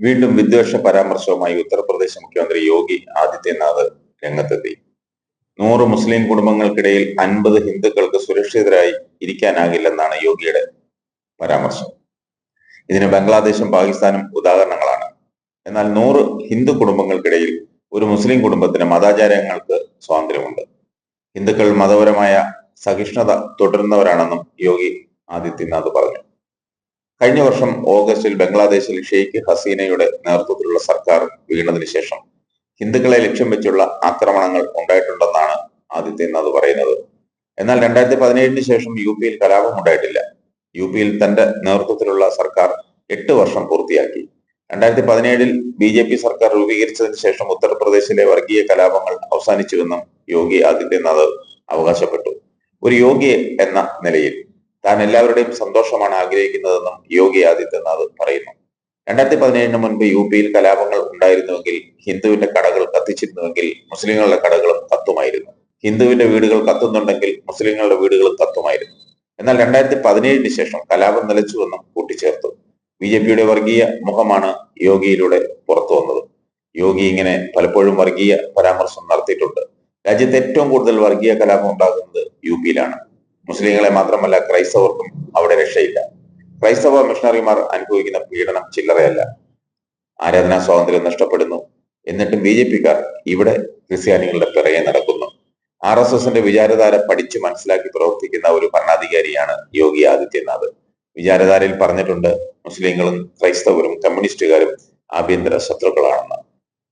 വീണ്ടും വിദ്വേഷ പരാമർശവുമായി ഉത്തർപ്രദേശ് മുഖ്യമന്ത്രി യോഗി ആദിത്യനാഥ് രംഗത്തെത്തി. നൂറ് മുസ്ലിം കുടുംബങ്ങൾക്കിടയിൽ അൻപത് ഹിന്ദുക്കൾക്ക് സുരക്ഷിതരായി ഇരിക്കാനാകില്ലെന്നാണ് യോഗിയുടെ പരാമർശം. ഇതിന് ബംഗ്ലാദേശും പാകിസ്ഥാനും ഉദാഹരണങ്ങളാണ്. എന്നാൽ നൂറ് ഹിന്ദു കുടുംബങ്ങൾക്കിടയിൽ ഒരു മുസ്ലിം കുടുംബത്തിന് മതാചാരങ്ങൾക്ക് സ്വാതന്ത്ര്യമുണ്ട്. ഹിന്ദുക്കൾ മതപരമായ സഹിഷ്ണുത തുടരുന്നവരാണെന്നും യോഗി ആദിത്യനാഥ് പറഞ്ഞു. കഴിഞ്ഞ വർഷം ഓഗസ്റ്റിൽ ബംഗ്ലാദേശിൽ ഷെയ്ഖ് ഹസീനയുടെ നേതൃത്വത്തിലുള്ള സർക്കാർ വീണതിനു ശേഷം ഹിന്ദുക്കളെ ലക്ഷ്യം വെച്ചുള്ള ആക്രമണങ്ങൾ ഉണ്ടായിട്ടുണ്ടെന്നാണ് ആദിത്യനാഥ് പറയുന്നത്. എന്നാൽ രണ്ടായിരത്തി പതിനേഴിന് ശേഷം യു പിയിൽ കലാപം ഉണ്ടായിട്ടില്ല. യു പിയിൽ തന്റെ നേതൃത്വത്തിലുള്ള സർക്കാർ എട്ട് വർഷം പൂർത്തിയാക്കി. രണ്ടായിരത്തി പതിനേഴിൽ ബി ജെ പി സർക്കാർ രൂപീകരിച്ചതിന് ശേഷം ഉത്തർപ്രദേശിലെ വർഗീയ കലാപങ്ങൾ അവസാനിച്ചുവെന്നും യോഗി ആദിത്യനാഥ് അവകാശപ്പെട്ടു. ഒരു യോഗി എന്ന നിലയിൽ താൻ എല്ലാവരുടെയും സന്തോഷമാണ് ആഗ്രഹിക്കുന്നതെന്നും യോഗി ആദിത്യനാഥ് പറയുന്നു. രണ്ടായിരത്തി പതിനേഴിന് മുൻപ് യു പിയിൽ കലാപങ്ങൾ ഉണ്ടായിരുന്നുവെങ്കിൽ ഹിന്ദുവിന്റെ കടകൾ കത്തിച്ചിരുന്നുവെങ്കിൽ മുസ്ലിങ്ങളുടെ കടകളും കത്തുമായിരുന്നു. ഹിന്ദുവിന്റെ വീടുകൾ കത്തുന്നുണ്ടെങ്കിൽ മുസ്ലിങ്ങളുടെ വീടുകളും കത്തുമായിരുന്നു. എന്നാൽ രണ്ടായിരത്തി പതിനേഴിന് ശേഷം കലാപം നിലച്ചുവെന്നും കൂട്ടിച്ചേർത്തു. ബി ജെ പിയുടെ വർഗീയ മുഖമാണ് യോഗിയിലൂടെ പുറത്തു വന്നത്. യോഗി ഇങ്ങനെ പലപ്പോഴും വർഗീയ പരാമർശം നടത്തിയിട്ടുണ്ട്. രാജ്യത്ത് ഏറ്റവും കൂടുതൽ വർഗീയ കലാപം ഉണ്ടാകുന്നത് യു പിയിലാണ് മുസ്ലിങ്ങളെ മാത്രമല്ല ക്രൈസ്തവർക്കും അവിടെ രക്ഷയില്ല. ക്രൈസ്തവ മിഷണറിമാർ അനുഭവിക്കുന്ന പീഡനം ചില്ലറയല്ല. ആരാധനാ സ്വാതന്ത്ര്യം നഷ്ടപ്പെടുന്നു. എന്നിട്ടും ബി ജെ പിക്കാർ ഇവിടെ ക്രിസ്ത്യാനികളുടെ പിറകെ നടക്കുന്നു. ആർ എസ് എസിന്റെ വിചാരധാര പഠിച്ചു മനസ്സിലാക്കി പ്രവർത്തിക്കുന്ന ഒരു ഭരണാധികാരിയാണ് യോഗി ആദിത്യനാഥ്. വിചാരധാരയിൽ പറഞ്ഞിട്ടുണ്ട് മുസ്ലിങ്ങളും ക്രൈസ്തവരും കമ്മ്യൂണിസ്റ്റുകാരും ആഭ്യന്തര ശത്രുക്കളാണെന്ന്.